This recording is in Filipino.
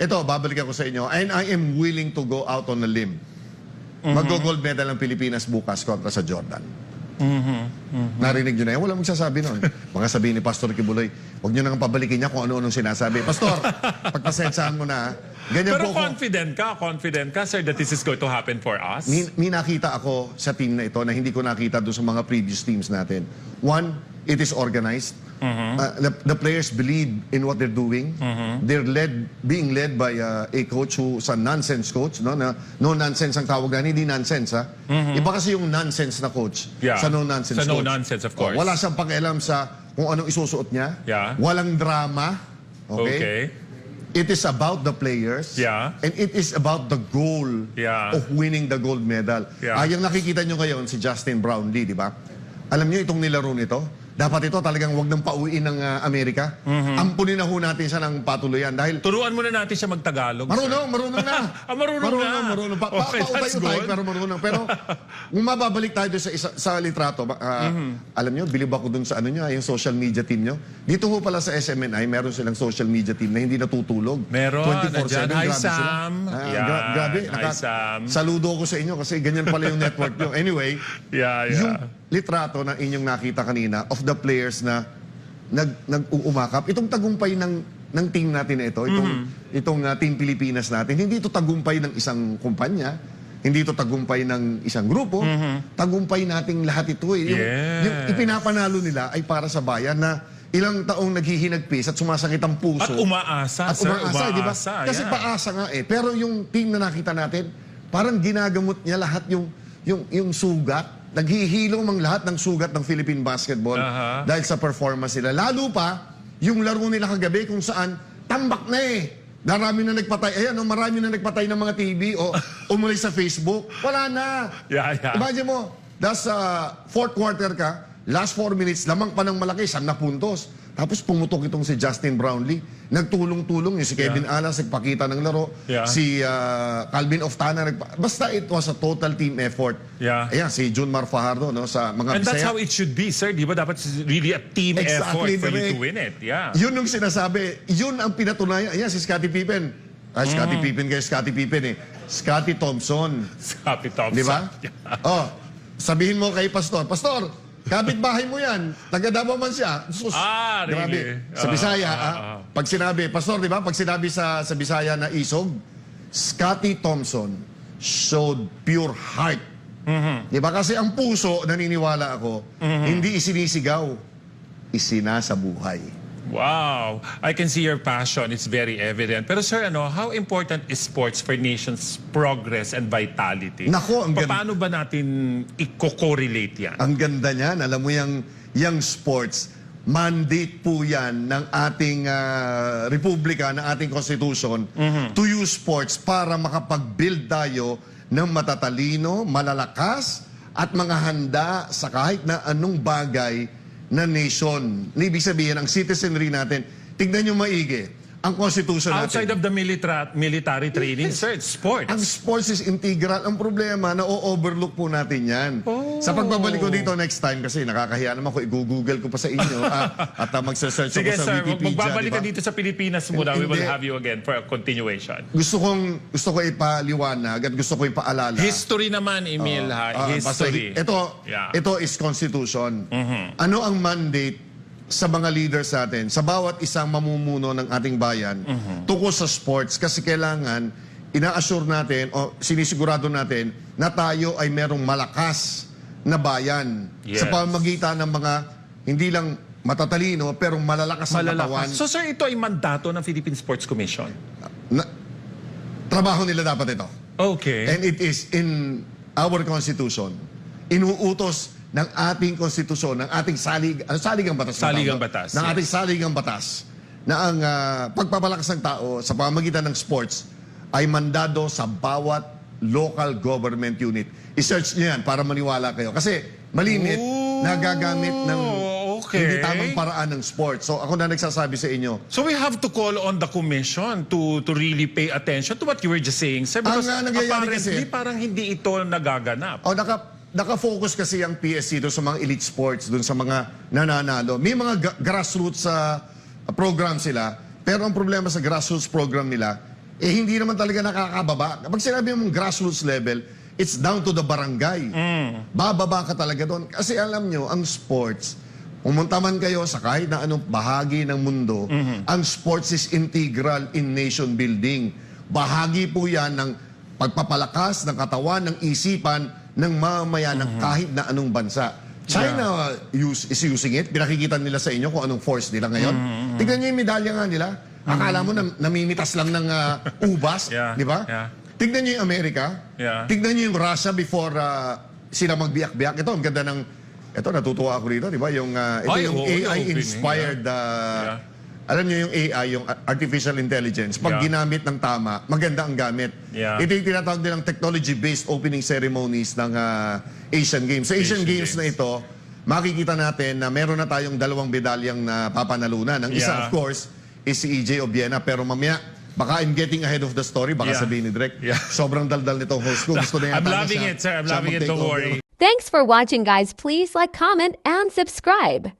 ito, babalik ako sa inyo. And I am willing to go out on a limb. Mm-hmm. Mag-gold medal ang Pilipinas bukas kontra sa Jordan. Mm-hmm. Narinig nyo na yan? Wala magsasabi nun. Mga sabihin ni Pastor Kibuloy, huwag nyo nang pabalikin niya kung ano-anong sinasabi. Pastor, pagpasensyahan mo na, ganyan Pero po confident ka, confident ka, sir, that this is going to happen for us? May, may nakita ako sa team na ito na hindi ko nakita doon sa mga previous teams natin. One, it is organized. Uh, the, the players believe in what they're doing. They're led, being led by uh, a coach who's a nonsense coach. No, na, no nonsense ang tawag na, hindi nonsense ha. Iba kasi yung nonsense na coach Yeah. sa no nonsense Sa no coach. nonsense, of Oh, course. wala siyang pakialam sa kung anong isusuot niya. Yeah. Walang drama. Okay? Okay. It is about the players. Yeah. And it is about the goal Yeah. of winning the gold medal. Yeah. Ah, yung nakikita nyo ngayon, si Justin Brownlee, di ba? Alam nyo itong nilaro nito? Dapat ito talagang wag nang pauwiin ng ah, Amerika. Mm-hmm. Ampunin na ho natin siya ng patuluyan dahil Turuan muna natin siya magtagalog. sir. marunong, marunong na. Ah, marunong na. marunong. Pa, pa, Okay, that's good. pero marunong. Pero kung mababalik tayo sa, isa, sa litrato, ah, Mm-hmm. alam nyo, bilib ako dun sa ano nyo, ah, yung social media team nyo. Dito ho pala sa SMNI, meron silang social media team na hindi natutulog. Meron, 24/7, nandyan. Hi, grabe sila. Sam. Ah, Yan. gra- grabe. Hi, Sam. Saludo ko sa inyo kasi ganyan pala yung network nyo. Anyway, Yeah, yeah. yung litrato na inyong nakita kanina of the players na nag nag-uumakap, itong tagumpay ng ng team natin na ito, itong Mm-hmm. itong uh, team Pilipinas natin, hindi ito tagumpay ng isang kumpanya, hindi ito tagumpay ng isang grupo, tagumpay nating lahat ito eh. Yung, Mm-hmm. Yes. yung ipinapanalo nila ay para sa bayan na ilang taong naghihinagpis at sumasakit ang puso. At umaasa, At sir. umaasa, di ba? Kasi yeah. paasa nga eh. Pero yung team na nakita natin, parang ginagamot niya lahat yung yung yung sugat. Naghihilom ang lahat ng sugat ng Philippine basketball Aha. dahil sa performance nila. Lalo pa, yung laro nila kagabi kung saan tambak na eh. Marami na nagpatay. Ayan, oh, marami na nagpatay ng mga TV o umulit sa Facebook. Wala na. Yeah, yeah. Imagine mo, das uh, fourth quarter ka, last four minutes, lamang pa ng malaki, siyam na puntos. Tapos pumutok itong si Justin Brownlee. Nagtulong-tulong yung si Kevin Alas, nagpakita ng laro. Yeah. Si uh, Calvin Oftana, nagpa- basta it was a total team effort. Yeah. Ayan, si Jun Mar Fajardo no, sa mga And that's Bisaya. how it should be, sir. Di ba? Dapat really a team Exactly, effort for you to win it. Yeah. Yun yung sinasabi, yun ang pinatunayan. Ayan, si Scottie Pippen. Ay, Scottie Mm. Pippen kayo, Scottie Pippen eh. Scottie Thompson. Happy Thompson. Di ba? Yeah. Oh, sabihin mo kay Pastor, Pastor, kapit-bahay mo yan. Taga Davao man siya. Sus, Ah, grabe. really? Sa Ah, Bisaya, ah, ah, ah. pag sinabi, Pastor, di ba? Pag sinabi sa, sa Bisaya na isog, Scottie Thompson showed pure heart. Mm-hmm. Di ba? Kasi ang puso, naniniwala ako, hindi isinisigaw, isinasabuhay. Wow. I can see your passion. It's very evident. Pero sir, ano, how important is sports for nation's progress and vitality? Nako, ang ganda. Paano ba natin i-correlate yan? Ang ganda niyan, alam mo yung, yung sports, mandate po yan ng ating ah, republika, ng ating constitution, to use sports para makapag-build tayo ng matatalino, malalakas, at mga handa sa kahit na anong bagay na nation. Ibig sabihin, ang citizenry natin, tignan nyo maigi, ang constitution natin. Outside of the military, military training, sir, it's sports. Ang sports is integral. Ang problema, na-overlook po natin yan. Sa pagbabalik ko dito next time, kasi nakakahiya naman ko, i-google ko pa sa inyo, ah, at uh, magsesearch Sige, ako sa sir. Wikipedia. Magbabalik di ka ba? dito sa Pilipinas muna. We will have you again for a continuation. Gusto kong, gusto ko ipaliwanag at gusto ko ipaalala. History naman, Emil, ha? Ah, basta History. ito, Yeah. Ito is constitution. Ano ang mandate sa mga leaders natin, sa bawat isang mamumuno ng ating bayan, Mm-hmm. tungkol sa sports? Kasi kailangan, ina-assure natin o sinisigurado natin na tayo ay merong malakas na bayan Yes. sa pamagitan ng mga hindi lang matatalino pero malalakas na katawan. Malalakas. So, sir, ito ay mandato ng Philippine Sports Commission. Na, trabaho nila dapat ito. Okay. And it is in our constitution. Inuutos ng ating konstitusyon, ng ating salig, ano, saligang batas. ba Saligang tawag? batas, Ng yes. ating saligang batas na ang ah, pagpapalakas ng tao sa pamamagitan ng sports ay mandado sa bawat local government unit. I-search niyo yan para maniwala kayo. Kasi malimit, Ooh, nagagamit ng okay. hindi tamang paraan ng sports. So ako na nagsasabi sa inyo, So we have to call on the commission to to really pay attention to what you were just saying, sir. Because Ang, ah, nangyayari apparently, kasi- parang hindi ito nagaganap. Oh, naka naka-focus kasi ang PSC doon sa mga elite sports, doon sa mga nananalo. May mga ga- grassroots sa program sila, pero ang problema sa grassroots program nila, eh hindi naman talaga nakakababa. Kapag sinabi mong grassroots level, it's down to the barangay. Bababa ka talaga doon. Kasi alam nyo, ang sports, pumunta man kayo sa kahit na anong bahagi ng mundo, ang sports is integral in nation building. Bahagi po yan ng pagpapalakas ng katawan, ng isipan, ng mamamayan ng kahit na anong bansa. China use, is using it. Pinakikita nila sa inyo kung anong force nila ngayon. Tignan nyo yung medalya nga nila. Akala mo na, namimitas lang ng ah, ubas, Yeah, di ba? yeah. Tignan nyo yung Amerika. Yeah. Tignan nyo yung Russia before ah, sila magbiyak-biyak. Ito, ang ganda ng... Ito, natutuwa ako rito, di ba? Yung, ah, ito Ay, yung oo, yung AI-inspired... Yeah. Alam nyo yung AI, yung Artificial Intelligence. Pag Yeah. ginamit ng tama, maganda ang gamit. Yeah. Ito yung tinatawag nilang technology-based opening ceremonies ng ah, Asian Games. Sa Asian, Asian Games, Games. na ito, makikita natin na meron na tayong dalawang medalyang na papanalunan. Ang isa, Yeah. of course, is si EJ Obiena. Pero mamaya, baka I'm getting ahead of the story. Baka Yeah. sabihin ni Direk, Yeah. sobrang daldal nitong host ko. Gusto na I'm yata na loving siya- it, sir. I'm siya loving it. Don't over. worry. Thanks for watching, guys. Please like, comment, and subscribe.